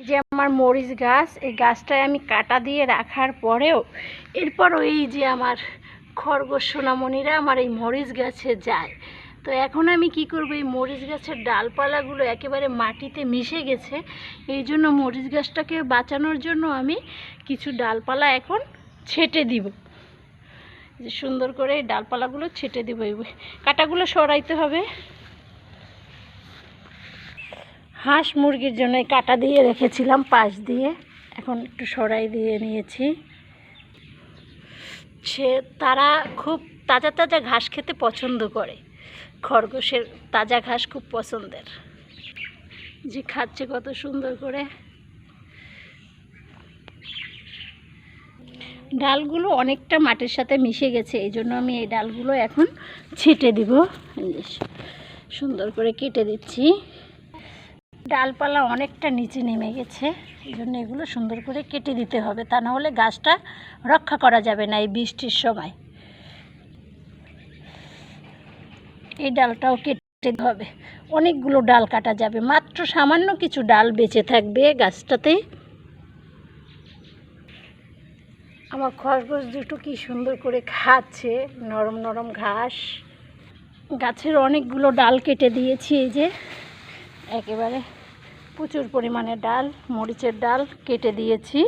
এই যে আমার মরিচ গাছ, এই গাছটায় আমি কাটা দিয়ে রাখার পরেও এরপরও এই যে আমার খরগোশ সোনামণিরা আমার এই মরিচ গাছে যায়। তো এখন আমি কি করব? এই মরিচ গাছের ডালপালাগুলো একেবারে মাটিতে মিশে গেছে। এই জন্য মরিচ গাছটাকে বাঁচানোর জন্য আমি কিছু ডালপালা এখন ছেটে দিব। যে সুন্দর করে এই ডালপালাগুলো ছেটে দিব। কাটাগুলো সরাইতে হবে। হাঁস মুরগির জন্য কাটা দিয়ে রেখেছিলাম, পাশ দিয়ে। এখন একটু সরাই দিয়ে নিয়েছি। সে, তারা খুব তাজা তাজা ঘাস খেতে পছন্দ করে। খরগোশের তাজা ঘাস খুব পছন্দের। যে খাচ্ছে কত সুন্দর করে। ডালগুলো অনেকটা মাটির সাথে মিশে গেছে, এই জন্য আমি এই ডালগুলো এখন ছেটে দিব। সুন্দর করে কেটে দিচ্ছি। ডালপালা অনেকটা নিচে নেমে গেছে এই জন্য এগুলো সুন্দর করে কেটে দিতে হবে। তা না হলে গাছটা রক্ষা করা যাবে না এই বৃষ্টির সময়। এই ডালটাও কেটে হবে। অনেকগুলো ডাল কাটা যাবে। মাত্র সামান্য কিছু ডাল বেঁচে থাকবে গাছটাতে। আমার খরগোশ দুটো কি সুন্দর করে খাচ্ছে নরম নরম ঘাস। গাছের অনেকগুলো ডাল কেটে দিয়েছি এই যে। একেবারে প্রচুর পরিমাণে ডাল, মরিচের ডাল কেটে দিয়েছি।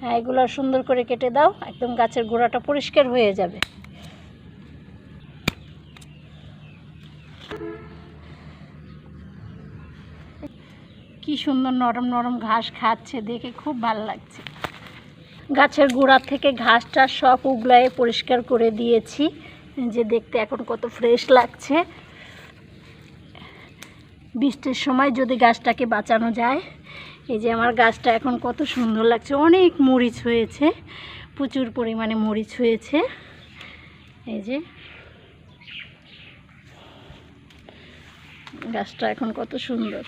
হ্যাঁ এগুলো সুন্দর করে কেটে দাও, একদম গাছের গোড়াটা পরিষ্কার হয়ে যাবে। কি সুন্দর নরম নরম ঘাস খাচ্ছে, দেখে খুব ভালো লাগছে। গাছের গোড়া থেকে ঘাসটা সব উগলায় পরিষ্কার করে দিয়েছি। যে দেখতে এখন কত ফ্রেশ লাগছে। বৃষ্টির সময় যদি গাছটাকে বাঁচানো যায়। এই যে আমার গাছটা এখন কত সুন্দর লাগছে। অনেক মরিচ হয়েছে। প্রচুর পরিমাণে মরিচ হয়েছে। এই যে গাছটা এখন কত সুন্দর।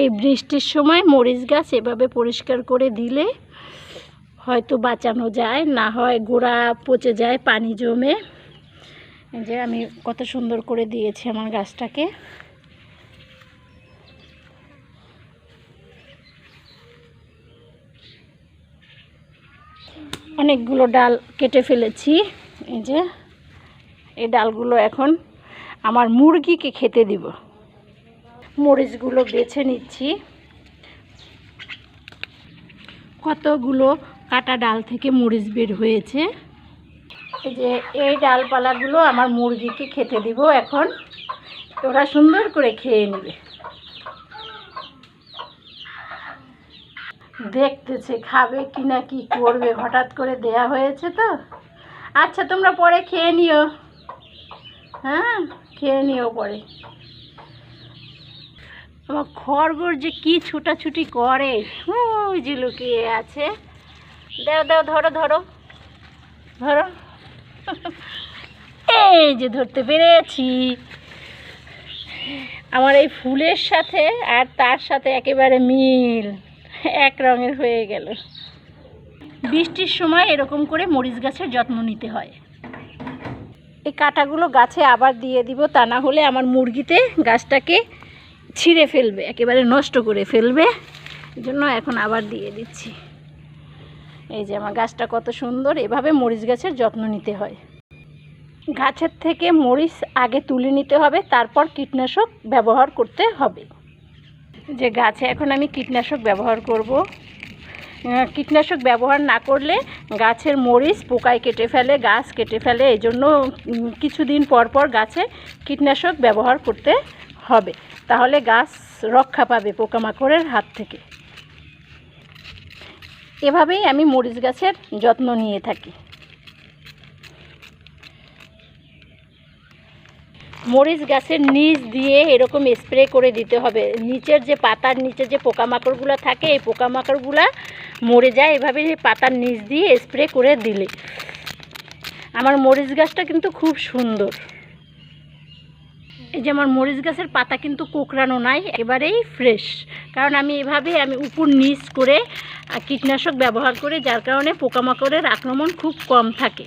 এই বৃষ্টির সময় মরিচ গাছ এভাবে পরিষ্কার করে দিলে হয়তো বাঁচানো যায়, না হয় গোড়া পচে যায়, পানি জমে। যে আমি কত সুন্দর করে দিয়েছি আমার গাছটাকে। অনেকগুলো ডাল কেটে ফেলেছি। এই যে, এই ডালগুলো এখন আমার মুরগিকে খেতে দিব। মরিচগুলো বেছে নিচ্ছি। কতগুলো কাটা ডাল থেকে মরিচ বের হয়েছে? এই যে, এই ডালপালাগুলো আমার মুরগিকে খেতে দিব এখন। ওরা সুন্দর করে খেয়ে নেবে। দেখতেছে, খাবে কি না কি করবে, হঠাৎ করে দেয়া হয়েছে তো? আচ্ছা তোমরা পরে খেয়ে নিও। হ্যাঁ খেয়ে নিও পরে। আমার খরগোশ যে কি ছুটাছুটি করে, ওই যে লুকিয়ে আছে। দাও দাও, ধরো ধরো ধরো। এই যে ধরতে পেরেছি। আমার এই ফুলের সাথে আর তার সাথে একেবারে মিল। এক রঙের হয়ে গেল। বৃষ্টির সময় এরকম করে মরিচ গাছের যত্ন নিতে হয়। এই কাঁটাগুলো গাছে আবার দিয়ে দিব, তা না হলে আমার মুরগিতে গাছটাকে ছিঁড়ে ফেলবে, একেবারে নষ্ট করে ফেলবে। জন্য এখন আবার দিয়ে দিচ্ছি। এই যে আমার গাছটা কত সুন্দর, এভাবে মরিচ গাছের যত্ন নিতে হয়। গাছের থেকে মরিচ আগে তুলে নিতে হবে, তারপর কীটনাশক ব্যবহার করতে হবে। যে গাছে এখন আমি কীটনাশক ব্যবহার করব। কীটনাশক ব্যবহার না করলে গাছের মরিচ পোকায় কেটে ফেলে, গাছ কেটে ফেলে, এই জন্য কিছুদিন পর পর গাছে কীটনাশক ব্যবহার করতে হবে। তাহলে গাছ রক্ষা পাবে পোকামাকড়ের হাত থেকে। এভাবেই আমি মরিচ গাছের যত্ন নিয়ে থাকি। মরিচ গাছের নিচ দিয়ে এরকম স্প্রে করে দিতে হবে। নিচের যে পাতার নিচে যে পোকামাকড়গুলো থাকে, এই পোকামাকড়গুলো মরে যায়। এভাবে পাতার নিচ দিয়ে স্প্রে করে দিলে। আমার মরিচ গাছটা কিন্তু খুব সুন্দর। এই যে আমার মরিচ গাছের পাতা কিন্তু কোকড়ানো নাই, একেবারেই ফ্রেশ কারণ আমি এভাবে আমি উপর নিচ করে কীটনাশক ব্যবহার করে, যার কারণে পোকামাকড়ের আক্রমণ খুব কম থাকে।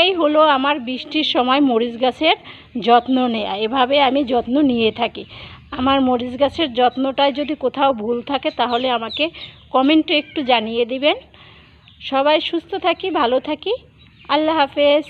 এই হলো আমার বৃষ্টির সময় মরিচ গাছের যত্ন নেয়া। এভাবে আমি যত্ন নিয়ে থাকি। আমার মরিচ গাছের যত্নটায় যদি কোথাও ভুল থাকে তাহলে আমাকে কমেন্টে একটু জানিয়ে দিবেন। সবাই সুস্থ থাকি, ভালো থাকি। আল্লাহ হাফেজ।